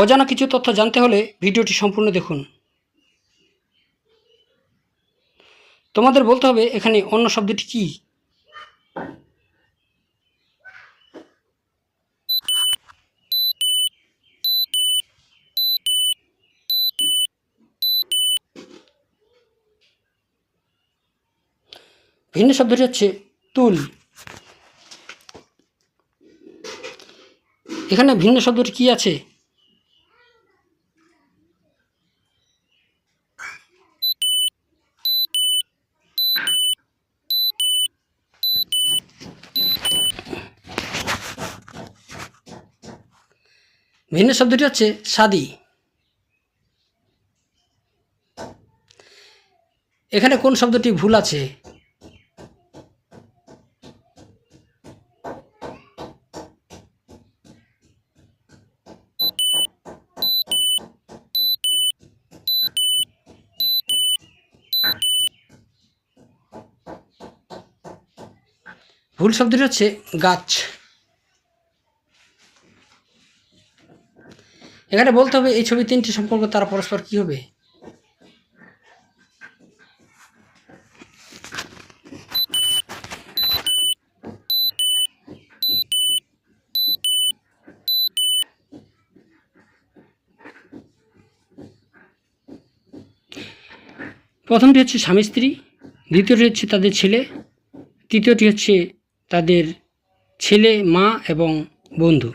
অজানা কিছু তথ্য জানতে হলে ভিডিওটি সম্পূর্ণ দেখুন। তোমাদের বলতে হবে, এখানে অন্য শব্দটি কী? ভিন্ন শব্দটি হচ্ছে তুল। এখানে ভিন্ন শব্দটি কি আছে? ভিন্ন শব্দটি হচ্ছে সাদি। এখানে কোন শব্দটি ভুল আছে? ভুল শব্দটি হচ্ছে গাছ। এখানে বলতে হবে, এই ছবি তিনটি সম্পর্ক, তারা পরস্পর কি হবে? প্রথমটি হচ্ছে স্বামী স্ত্রী, দ্বিতীয়টি হচ্ছে তাদের ছেলে, তৃতীয়টি হচ্ছে তাদের ছেলে, মা এবং বন্ধু।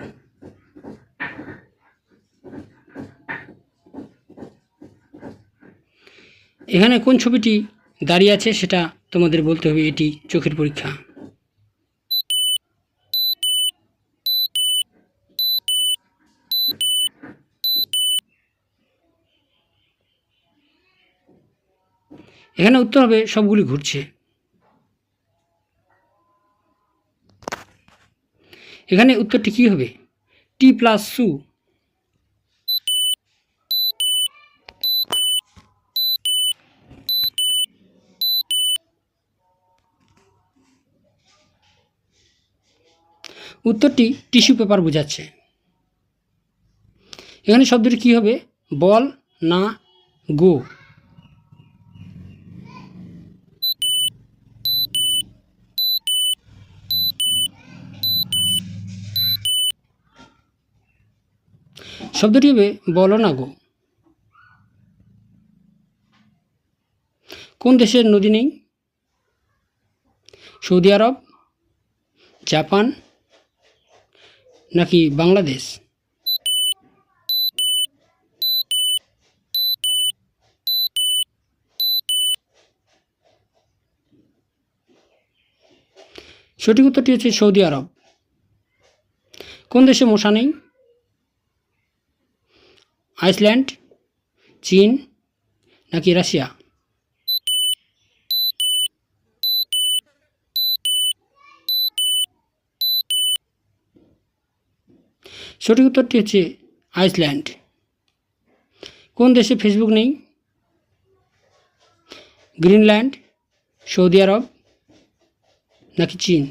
এখানে কোন ছবিটি দাঁড়িয়ে আছে সেটা তোমাদের বলতে হবে, এটি চোখের পরীক্ষা। এখানে উত্তর হবে, সবগুলি ঘুরছে। এখানে উত্তরটি কী হবে? টি প্লাস সু উত্তরটি টিস্যু পেপার বোঝাচ্ছে। এখানে শব্দটি কী হবে? বল, না, গো। শব্দটি হবে, বলো, না, গো। কোন দেশের নদী নেই? সৌদি আরব, জাপান নাকি বাংলাদেশ? সঠিক উত্তরটি হচ্ছে সৌদি আরব। কোন দেশে মশা নেই? আইসল্যান্ড, চীন নাকি রাশিয়া? সঠিক উত্তরটি হচ্ছে আইসল্যান্ড। কোন দেশে ফেসবুক নেই? গ্রিনল্যান্ড, সৌদি আরব নাকি চীন?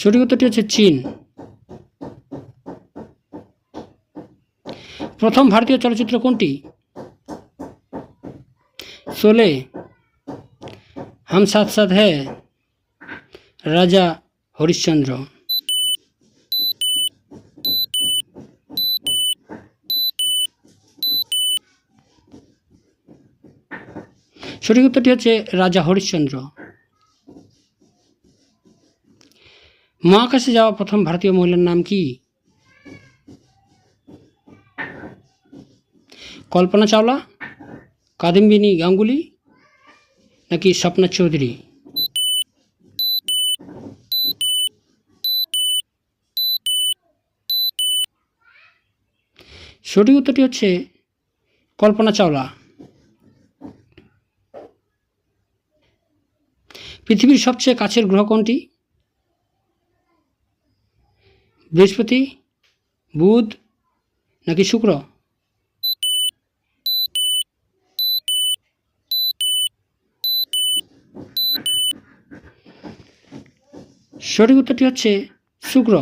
সঠিক উত্তরটি হচ্ছে চীন। প্রথম ভারতীয় চলচ্চিত্র কোনটি? শোলে হাম সাথ সাথ হ্যাঁ রাজা হরিশ্চন্দ্র সঠিক উত্তরটি হচ্ছে রাজা হরিশ্চন্দ্র মহাকাশে যাওয়া প্রথম ভারতীয় মহিলার নাম কি কল্পনা চাওলা কাদম্বিনী গাঙ্গুলি নাকি স্বপ্না চৌধুরী? সঠিক উত্তরটি হচ্ছে কল্পনা চাওলা। পৃথিবীর সবচেয়ে কাছের গ্রহ কোনটি? বৃহস্পতি, বুধ নাকি শুক্র? সঠিক উত্তরটি হচ্ছে শুক্র